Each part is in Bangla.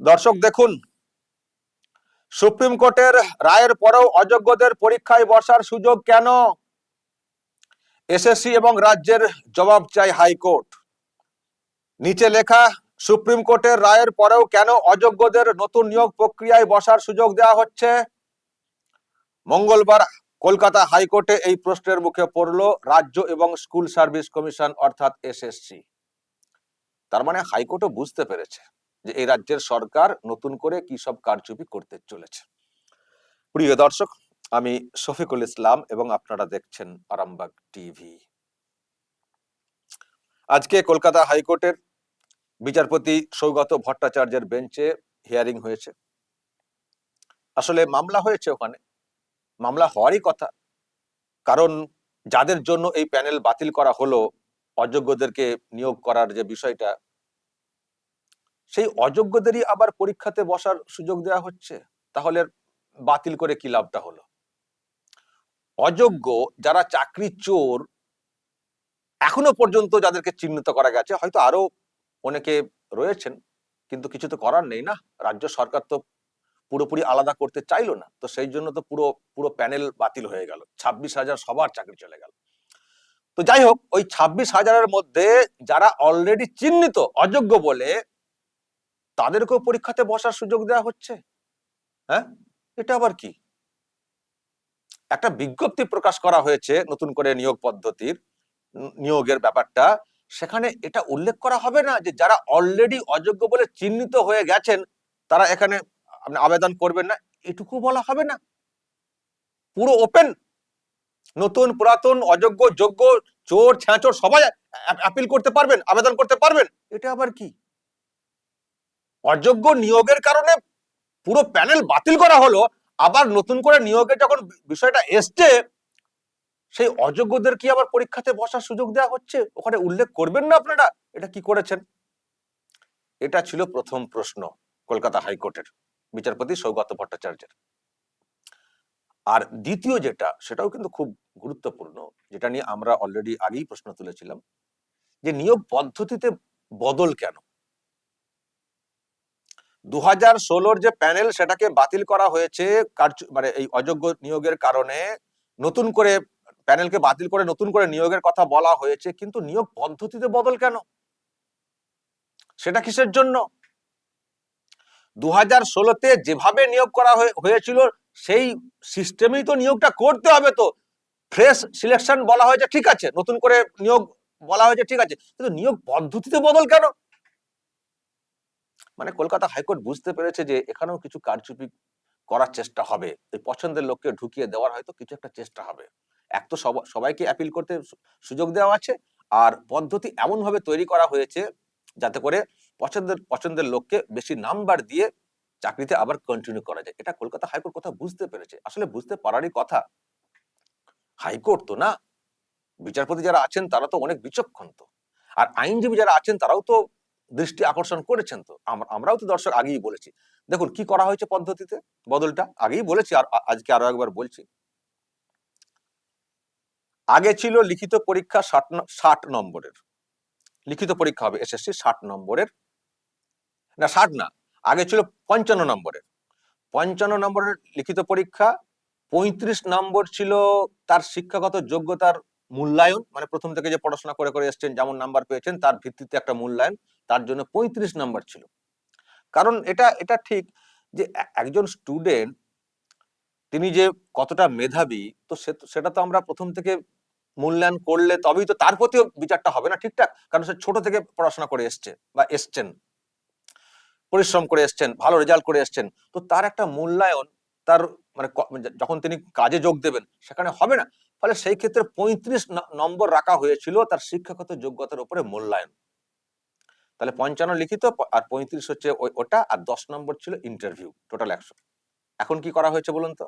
দর্শক দেখুন, সুপ্রিম কোর্টের রায়ের পরেও অযোগ্যদের পরীক্ষায় বসার সুযোগ কেন? এসএসসি এবং রাজ্যের জবাব চাই হাইকোর্ট। নিচে লেখা, সুপ্রিম কোর্টের রায়ের পরেও কেন অযোগ্যদের নতুন নিয়োগ প্রক্রিয়ায় বসার সুযোগ দেওয়া হচ্ছে? মঙ্গলবার কলকাতা হাইকোর্টে এই প্রশ্নের মুখে পড়ল রাজ্য এবং স্কুল সার্ভিস কমিশন, অর্থাৎ এসএসসি। তার মানে হাইকোর্টও বুঝতে পেরেছে। যে এই রাজ্যের সরকার নতুন করে কি সব কারচুপি করতে চলেছে। প্রিয় দর্শক, আমি শফিকুল ইসলাম এবং আপনারা দেখছেন আরামবাগ টিভি। আজকে কলকাতা হাইকোর্টের বিচারপতি সৌগত ভট্টাচার্যের বেঞ্চে হিয়ারিং হয়েছে। আসলে মামলা হয়েছে ওখানে। মামলা হওয়ারই কথা। কারণ যাদের জন্য এই প্যানেল বাতিল করা হলো, অযোগ্যদেরকে নিয়োগ করার যে বিষয়টা সেই অযোগ্যদেরই আবার পরীক্ষাতে বসার সুযোগ দেওয়া হচ্ছে, তাহলে বাতিল করে কি লাভটা হলো? অযোগ্য যারা চাকরি চোর, এখনও পর্যন্ত যাদেরকে চিহ্নিত করা গেছে, হয়তো আরও অনেকে রয়েছেন, কিন্তু কিছু তো করার নেই না? রাজ্য সরকার তো পুরোপুরি আলাদা করতে চাইলো না, তো সেই জন্য তো পুরো পুরো প্যানেল বাতিল হয়ে গেল। ছাব্বিশ হাজার সবার চাকরি চলে গেল। তো যাই হোক, ওই ছাব্বিশ হাজারের মধ্যে যারা অলরেডি চিহ্নিত, অযোগ্য বলে তাদেরকেও পরীক্ষাতে বসার সুযোগ দেওয়া হচ্ছে? হ্যাঁ? এটা আবার কি? একটা বিজ্ঞপ্তি প্রকাশ করা হয়েছে নতুন করে নিয়োগ পদ্ধতির নিয়োগের ব্যাপারটা। সেখানে এটা উল্লেখ করা হবে না যে যারা অলরেডি অযোগ্য বলে চিহ্নিত হয়ে গেছেন, তারা এখানে আবেদন করবেন না। এটুকু বলা হবে না। পুরো ওপেন নতুন, পুরাতন, অযোগ্য, যোগ্য, চোর, ছ্যাঁচোর সবাই অ্যাপিল করতে পারবেন, আবেদন করতে পারবেন। এটা আবার কি? অযোগ্য নিয়োগের কারণে পুরো প্যানেল বাতিল করা হলো, আবার নতুন করে নিয়োগের যখন বিষয়টা এসছে, সেই অযোগ্যদের কি আবার পরীক্ষাতে বসার সুযোগ দেওয়া হচ্ছে? ওখানে উল্লেখ করবেন না আপনারা? এটা কি করেছেন? এটা ছিল প্রথম প্রশ্ন কলকাতা হাইকোর্টের, বিচারপতি সৌগত ভট্টাচার্যের। আর দ্বিতীয় যেটা, সেটাও কিন্তু খুব গুরুত্বপূর্ণ, যেটা নিয়ে আমরা অলরেডি আগেই প্রশ্ন তুলেছিলাম, যে নিয়োগ পদ্ধতিতে বদল কেন? দু হাজার ষোলোর যে প্যানেল সেটাকে বাতিল করা হয়েছে মানে এই অযোগ্য নিয়োগের কারণে, নতুন করে প্যানেলকে বাতিল করে নতুন করে নিয়োগের কথা বলা হয়েছে, কিন্তু নিয়োগ পদ্ধতিতে বদল কেন? সেটা কিসের জন্য? দু হাজার ষোলোতে যেভাবে নিয়োগ করা হয়ে- হয়েছিল, সেই সিস্টেমেই তো নিয়োগটা করতে হবে তো। ফ্রেশ সিলেকশন বলা হয়েছে, ঠিক আছে। নতুন করে নিয়োগ বলা হয়েছে, ঠিক আছে। কিন্তু নিয়োগ পদ্ধতিতে বদল কেন? মানে কলকাতা হাইকোর্ট বুঝতে পেরেছে যে এখানেও কিছু কারচুপি করার চেষ্টা হবে। এই পছন্দের লোককে ঢুকিয়ে দেওয়ার হয়তো কিছু একটা চেষ্টা হবে। এক তো সবা- সবাইকে অ্যাপিল করতে সুযোগ দেওয়া আছে, আর পদ্ধতি এমন ভাবে তৈরি করা হয়েছে যাতে করে পছন্দের পছন্দের লোককে বেশি নাম্বার দিয়ে চাকরিতে আবার কন্টিনিউ করা যায়। এটা কলকাতা হাইকোর্ট কথা বুঝতে পেরেছে। আসলে বুঝতে পারারই কথা, হাইকোর্ট তো না, বিচারপতি যারা আছেন তারা তো অনেক বিচক্ষণ তো। আর আইনজীবী যারা আছেন তারাও তো দৃষ্টি আকর্ষণ করেছেন তো। আমরাও তো দর্শক আগেই বলেছি। দেখুন, কি করা হয়েছে পদ্ধতিতে? বদলটা আগেই বলেছি, আর আজকে আরও একবার বলছি। আগে ছিল লিখিত পরীক্ষা ষাট ষাট নম্বরের। লিখিত পরীক্ষা হবে এসএসসি ষাট নম্বরের। না, ষাট না, আগে ছিল পঞ্চান্ন নম্বরের। পঞ্চান্ন নম্বরের লিখিত পরীক্ষা, পঁয়ত্রিশ নম্বর ছিল তার শিক্ষাগত যোগ্যতার মূল্যায়ন মানে প্রথম থেকে যে পড়াশোনা করে করে এসছেন, যেমন নাম্বার পেয়েছেন, তার ভিত্তিতে একটা মূল্যায়ন। তার জন্য পঁয়ত্রিশ নাম্বার ছিল। কারণ এটা এটা ঠিক যে একজন স্টুডেন্ট তিনি যে কতটা মেধাবী, তো সেটা তো আমরা প্রথম থেকে মূল্যায়ন করলে তবেই তো তার প্রতিও বিচারটা হবে না ঠিকঠাক? কারণ সে ছোট থেকে পড়াশোনা করে এসছে বা এসছেন, পরিশ্রম করে এসছেন, ভালো রেজাল্ট করে এসছেন। তো তার একটা মূল্যায়ন, তার মানে যখন তিনি কাজে যোগ দেবেন, সেখানে হবে না। ফলে সেই ক্ষেত্রে পঁয়ত্রিশ নম্বর রাখা হয়েছিল তার শিক্ষাগত যোগ্যতার উপরে মূল্যায়ন। তাহলে পঞ্চান্ন লিখিত আর পঁয়ত্রিশ হচ্ছে ওটা আর দশ নম্বর ছিল ইন্টারভিউ টোটাল একশো এখন কি করা হয়েছে বলুন তো?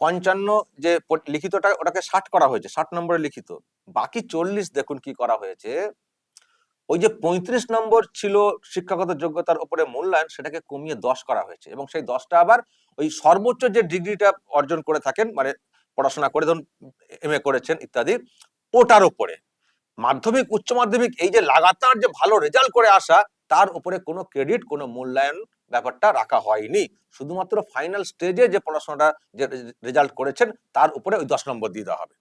পঞ্চান্ন যে লিখিতটা, ওটাকে ষাট করা হয়েছে, ষাট নম্বরে লিখিত। বাকি চল্লিশ দেখুন কি করা হয়েছে। ওই যে পঁয়ত্রিশ নম্বর ছিল শিক্ষাগত যোগ্যতার উপরে মূল্যায়ন, সেটাকে কমিয়ে দশ করা হয়েছে। এবং সেই দশটা আবার ওই সর্বোচ্চ যে ডিগ্রিটা অর্জন করে থাকেন মানে পড়াশোনা করে ধরুন এম এ করেছেন, ইত্যাদি, ওটার উপরে। মাধ্যমিক, উচ্চ মাধ্যমিক, এই যে লাগাতার যে ভালো রেজাল্ট করে আসা, তার উপরে কোনো ক্রেডিট কোনো মূল্যায়ন ব্যাপারটা রাখা হয়নি। শুধুমাত্র ফাইনাল স্টেজে যে পড়াশোনাটা, যে রেজাল্ট করেছেন, তার উপরে ওই দশ নম্বর দিয়ে দেওয়া হবে।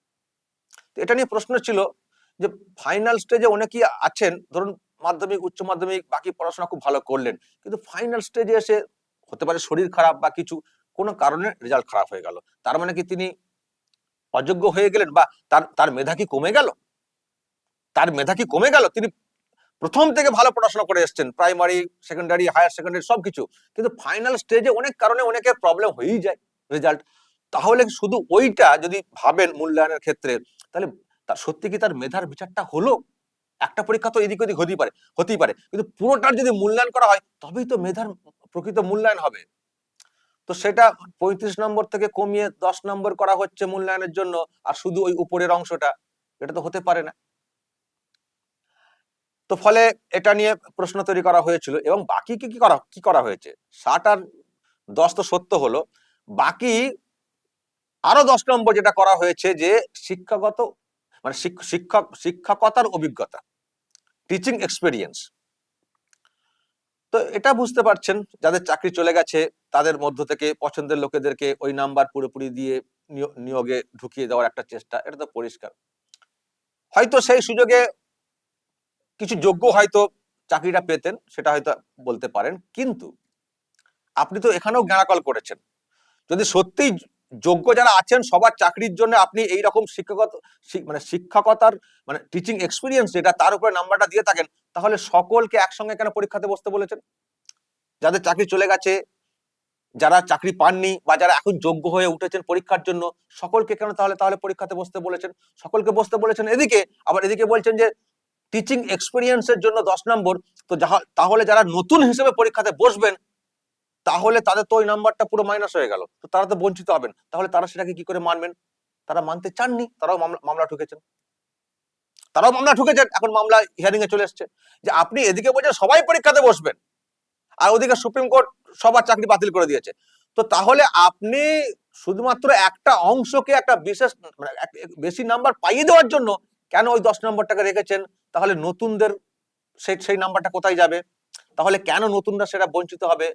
তো এটা নিয়ে প্রশ্ন ছিল যে ফাইনাল স্টেজে অনেকেই আছেন, ধরুন মাধ্যমিক, উচ্চ মাধ্যমিক, বাকি পড়াশোনা খুব ভালো করলেন, কিন্তু ফাইনাল স্টেজে এসে হতে পারে শরীর খারাপ বা কিছু, কোনো কারণে রেজাল্ট খারাপ হয়ে গেল। তার মানে কি তিনি অযোগ্য হয়ে গেলেন বা তার তার মেধা কি কমে গেল? তার মেধা কি কমে গেল? তিনি প্রথম থেকে ভালো পড়াশোনা করে এসছেন প্রাইমারি সেকেন্ডারি হায়ার সেকেন্ডারি সবকিছু কিন্তু ফাইনাল স্টেজে অনেক কারণে অনেকের প্রবলেম হয়েই যায় রেজাল্ট তাহলে শুধু ওইটা যদি ভাবেন মূল্যায়নের ক্ষেত্রে, তাহলে তার সত্যি কি তার মেধার বিচারটা হলো? একটা পরীক্ষা তো এদিক ওদিক হতেই পারে হতেই পারে। কিন্তু পুরোটার যদি মূল্যায়ন করা হয়, তবেই তো মেধার প্রকৃত মূল্যায়ন হবে। তো সেটা পঁয়ত্রিশ নম্বর থেকে কমিয়ে দশ নম্বর করা হচ্ছে মূল্যায়নের জন্য, আর শুধু ওই উপরের অংশটা, এটা তো হতে পারে না। তো ফলে এটা নিয়ে প্রশ্ন তৈরি করা হয়েছিল এবং বাকি কি কি করা কি করা হয়েছে? ষাট আর দশ তো সত্য হলো। বাকি আরও দশ নম্বর যেটা করা হয়েছে যে শিক্ষাগত মানে শিক- শিক্ষক, শিক্ষকতার অভিজ্ঞতা টিচিং এক্সপেরিয়েন্স তো এটা বুঝতে পারছেন, যাদের চাকরি চলে গেছে, তাদের মধ্য থেকে পছন্দের লোকেদেরকে ওই নাম্বার পুরোপুরি দিয়ে নিয়- নিয়োগে ঢুকিয়ে দেওয়ার একটা চেষ্টা, এটা তো পরিষ্কার। হয়তো সেই সুযোগে কিছু যোগ্য হয়তো চাকরিটা পেতেন, সেটা হয়তো বলতে পারেন। কিন্তু আপনি তো এখানেও জ্ঞানাকল করেছেন। যদি সত্যিই যোগ্য যারা আছেন, সবার চাকরির জন্য আপনি এই রকম শিক্ষকত মানে শিক্ষকতার মানে টিচিং এক্সপিরিয়েন্স যেটা, তার উপরে নাম্বারটা দিয়ে থাকেন, তাহলে সকলকে একসঙ্গে কেন পরীক্ষাতে বসতে বলেছেন? যাদের চাকরি চলে গেছে, যারা চাকরি পাননি বা যারা এখন যোগ্য হয়ে উঠেছেন পরীক্ষার জন্য, সকলকে কেন তাহলে তাহলে পরীক্ষাতে বসতে বলেছেন? সকলকে বসতে বলেছেন এদিকে, আবার এদিকে বলছেন যে টিচিং এক্সপিরিয়েন্সের জন্য দশ নম্বর তো তাহলে যারা নতুন হিসেবে পরীক্ষাতে বসবেন, তাহলে তাদের তো ওই নাম্বারটা পুরো মাইনাস হয়ে গেল। তো তারা তো বঞ্চিত হবেন। তাহলে তারা সেটাকে কি করে মানবেন? তারা মানতে চাননি, তারাও মামলা ঠুকেছেন। তারাও মামলা ঠুকেছেন, এখন মামলা হিয়ারিং এ চলে এসছে। যে আপনি এদিকে বলছেন সবাই পরীক্ষাতে বসবেন, আর ওদিকে সুপ্রিম কোর্ট সবার চাকরি বাতিল করে দিয়েছে। তো তাহলে আপনি শুধুমাত্র একটা অংশকে একটা বিশেষ মানে বেশি নাম্বার পাইয়ে দেওয়ার জন্য কেন ওই দশ নম্বরটাকে রেখেছেন? তাহলে নতুনদের সেই সেই নাম্বারটা কোথায় যাবে? তাহলে কেন নতুনরা সেটা বঞ্চিত হবে?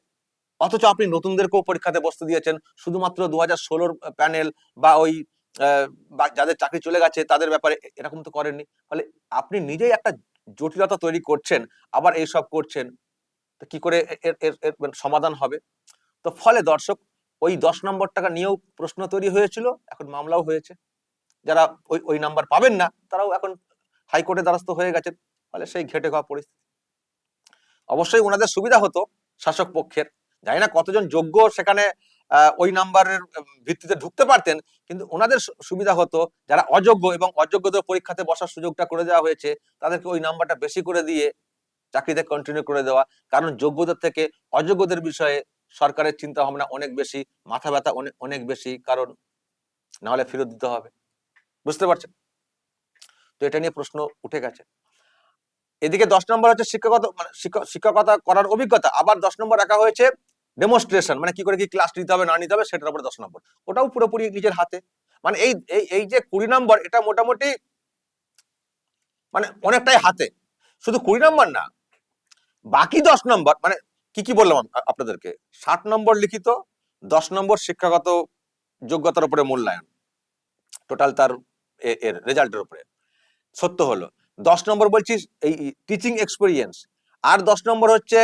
অথচ আপনি নতুনদেরকেও পরীক্ষাতে বসতে দিয়েছেন। শুধুমাত্র দু হাজার ষোলোর প্যানেল বা ওই যাদের চাকরি চলে গেছে তাদের ব্যাপারে এরকম তো করেননি। ফলে আপনি নিজেই একটা জটিলতা তৈরি করছেন, আবার এইসব করছেন। তো কি করে এর, এর- এর মানে সমাধান হবে? তো ফলে দর্শক, ওই দশ নম্বর টাকা নিয়েও প্রশ্ন তৈরি হয়েছিল, এখন মামলাও হয়েছে। যারা ওই ওই নাম্বার পাবেন না, তারাও এখন হাইকোর্টে দ্বারস্থ হয়ে গেছেন, ফলে সেই ঘেটে খাওয়া পরিস্থিতি। অবশ্যই ওনাদের সুবিধা হতো শাসক পক্ষের। জানি না কতজন যোগ্য সেখানে ওই নাম্বারের ভিত্তিতে ঢুকতে পারতেন, কিন্তু ওনাদের সুবিধা হতো যারা অযোগ্য এবং অযোগ্যদের পরীক্ষাতে বসার সুযোগটা করে দেওয়া হয়েছে, তাদেরকে ওই নাম্বারটা বেশি করে দিয়ে চাকরিতে কন্টিনিউ করে দেওয়া, কারণ যোগ্যদের থেকে অযোগ্যদের বিষয়ে সরকারের চিন্তা ভাবনা অনেক বেশি, মাথা ব্যথা অনেক অনেক বেশি, কারণ নাহলে ফেরত দিতে হবে। বুঝতে পারছেন? তো এটা নিয়ে প্রশ্ন উঠে গেছে। এদিকে দশ নম্বর হচ্ছে শিক্ষকতা মানে শিক্ষক- শিক্ষকতা করার অভিজ্ঞতা। আবার দশ নম্বর রাখা হয়েছে ডেমনস্ট্রেশন মানে কি করে কি ক্লাস নিতে হবে, না নিতে হবে, সেটার উপরে দশ নম্বর। ওটাও পুরোপুরি নিজের হাতে। মানে এই এই যে কুড়ি নম্বর, এটা মোটামুটি মানে অনেকটাই হাতে। শুধু কুড়ি নম্বর না, বাকি দশ নম্বর মানে কি কি বললাম আপনাদেরকে? ষাট নম্বর লিখিত, দশ নম্বর শিক্ষাগত যোগ্যতার উপরে মূল্যায়ন। টোটাল তার এর রেজাল্টের উপরে। সত্য হলো। দশ নম্বর বলছি এই টিচিং এক্সপিরিয়েন্স আর দশ নম্বর হচ্ছে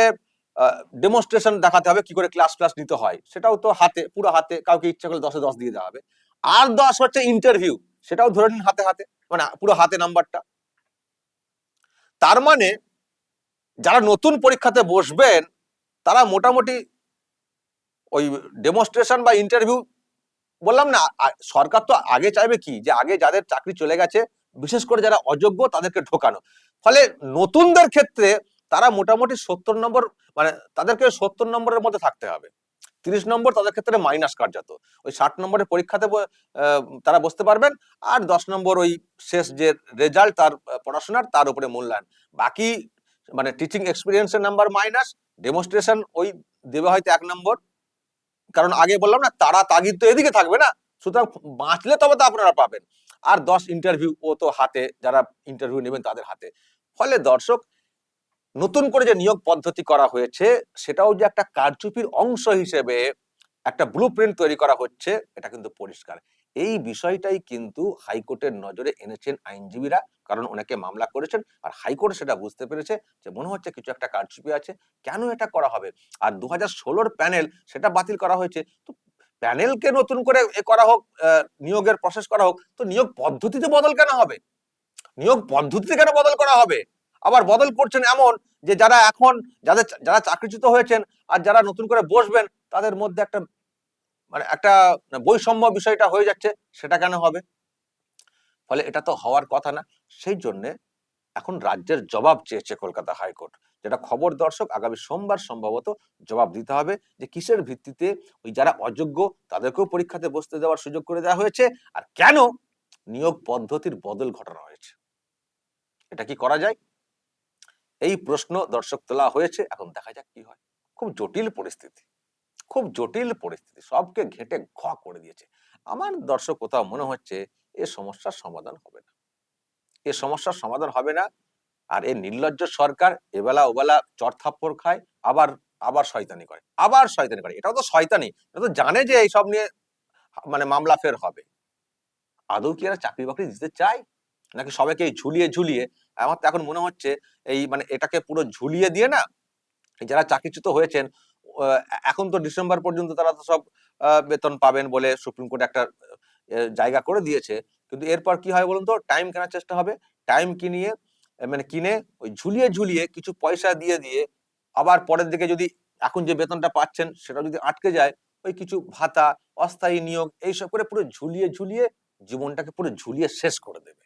ডেমনস্ট্রেশন দেখাতে হবে কি করে ক্লাস ক্লাস নিতে হয়। সেটাও তো হাতে, পুরো হাতে, কাউকে ইচ্ছা করলে দশে দশ দিয়ে দেওয়া হবে। আর দশ হচ্ছে ইন্টারভিউ সেটাও ধরে নিন হাতে হাতে মানে পুরো হাতে নাম্বারটা তার মানে যারা নতুন পরীক্ষাতে বসবেন, তারা মোটামুটি ওই ডেমনস্ট্রেশন বা ইন্টারভিউ বললাম না সরকার তো আগে চাইবে কি? যে আগে যাদের চাকরি চলে গেছে বিশেষ করে যারা অযোগ্য তাদেরকে ঢোকানো। ফলে নতুনদের ক্ষেত্রে তারা মোটামুটি সত্তর নম্বর মানে তাদেরকে সত্তর নম্বরের মধ্যে থাকতে হবে। তিরিশ নম্বর তাদের ক্ষেত্রে মাইনাস কার্যত। ওই ষাট নম্বরের পরীক্ষাতে তারা বসতে পারবেন আর দশ নম্বর ওই শেষ যে রেজাল্ট তার পড়াশোনার তার উপরে মূল্যায়ন। বাকি মানে টিচিং এক্সপিরিয়েন্সের নাম্বার মাইনাস ডেমনস্ট্রেশন ওই দেবে হয়তো এক নম্বর। কারণ আগে বললাম না, তারা তাগিদ তো এদিকে থাকবে না। সুতরাং বাঁচলে তবে তো আপনারা পাবেন। আর দশ ইন্টারভিউ ও তো হাতে, যারা ইন্টারভিউ নেবেন তাদের হাতে। ফলে দর্শক, নতুন করে যে নিয়োগ পদ্ধতি করা হয়েছে, সেটাও যে একটা কারচুপির অংশ হিসেবে একটা ব্লু তৈরি করা হচ্ছে, এটা কিন্তু পরিষ্কার। এই বিষয়টাই কিন্তু হাইকোর্টের নজরে এনেছেন আইনজীবীরা, কারণ ওনাকে মামলা করেছেন আর হাইকোর্ট সেটা বুঝতে পেরেছে যে মনে হচ্ছে কিছু একটা কারচুপি আছে, কেন এটা করা হবে? আর দু প্যানেল সেটা বাতিল করা হয়েছে, তো প্যানেলকে নতুন করে এ করা হোক নিয়োগের প্রসেস করা হোক, তো নিয়োগ পদ্ধতিতে বদল কেন হবে? নিয়োগ পদ্ধতিতে কেন বদল করা হবে? আবার বদল করছেন এমন যে যারা এখন, যাদের যারা চাকরিচ্যুত হয়েছেন আর যারা নতুন করে বসবেন, তাদের মধ্যে একটা মানে একটা বৈষম্য বিষয়টা হয়ে যাচ্ছে, সেটা কেন হবে? ফলে এটা তো হওয়ার কথা না। সেই জন্য এখন রাজ্যের জবাব চেয়েছে কলকাতা হাইকোর্ট। যেটা খবর দর্শক, আগামী সোমবার সম্ভবত জবাব দিতে হবে যে কিসের ভিত্তিতে ওই যারা অযোগ্য তাদেরকেও পরীক্ষাতে বসতে দেওয়ার সুযোগ করে দেওয়া হয়েছে আর কেন নিয়োগ পদ্ধতির বদল ঘটানো হয়েছে। এটা কি করা যায়? এই প্রশ্ন দর্শক তোলা হয়েছে, এখন দেখা যাক কি হয়। খুব জটিল পরিস্থিতি, খুব জটিল পরিস্থিতি, সবকে ঘেটে ঘ করে দিয়েছে। আমার দর্শক কোথাও মনে হচ্ছে এ সমস্যার সমাধান হবে না। এ সমস্যার সমাধান হবে না। আর এ নির্লজ্জ সরকার এবেলা ওবেলা চর থাপ্পড় খায়, আবার আবার শয়তানি করে, আবার শয়তানি করে। এটাও তো শয়তানি এটা তো জানে যে এইসব নিয়ে মানে মামলা ফের হবে। আদৌ কি এরা চাকরি বাকরি দিতে চায়? নাকি সবাইকে এই ঝুলিয়ে ঝুলিয়ে, আমার তো এখন মনে হচ্ছে এই মানে এটাকে পুরো ঝুলিয়ে দিয়ে না, যারা চাকরিচ্যুত হয়েছেন এখন তো ডিসেম্বর পর্যন্ত তারা তো সব বেতন পাবেন বলে সুপ্রিম কোর্ট একটা জায়গা করে দিয়েছে। কিন্তু এরপর কি হয় বলুন তো? টাইম কেনার চেষ্টা হবে। টাইম কিনিয়ে মানে কিনে ওই ঝুলিয়ে ঝুলিয়ে কিছু পয়সা দিয়ে দিয়ে আবার পরের দিকে যদি এখন যে বেতনটা পাচ্ছেন সেটা যদি আটকে যায়, ওই কিছু ভাতা, অস্থায়ী নিয়োগ এইসব করে পুরো ঝুলিয়ে ঝুলিয়ে জীবনটাকে পুরো ঝুলিয়ে শেষ করে দেবে।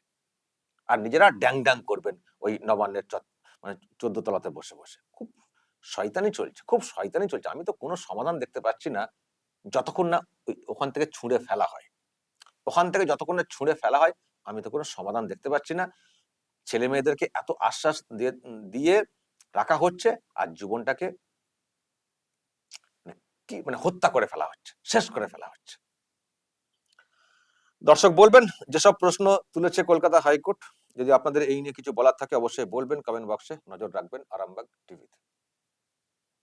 আর নিজেরা ড্যাং ড্যাং করবেন ওই নবান্নের চত মানে চোদ্দ তলাতে বসে বসে। খুব শয়তানি চলছে, খুব শয়তানি চলছে। আমি তো কোনো সমাধান দেখতে পাচ্ছি না, যতক্ষণ না ওই ওখান থেকে ছুঁড়ে ফেলা হয়। ওখান থেকে যতক্ষণ না ছুঁড়ে ফেলা হয়, আমি তো কোনো সমাধান দেখতে পাচ্ছি না। ছেলে মেয়েদেরকে এত আশ্বাস দিয়ে দিয়ে রাখা হচ্ছে আর জীবনটাকে মানে কি মানে হত্যা করে ফেলা হচ্ছে, শেষ করে ফেলা হচ্ছে। দর্শক বলবেন, যেসব প্রশ্ন তুলেছে কলকাতা হাইকোর্ট, যদি আপনাদের এই নিয়ে কিছু বলার থাকে অবশ্যই বলবেন কমেন্ট বক্সে নজর রাখবেন আরামবাগ টিভিতে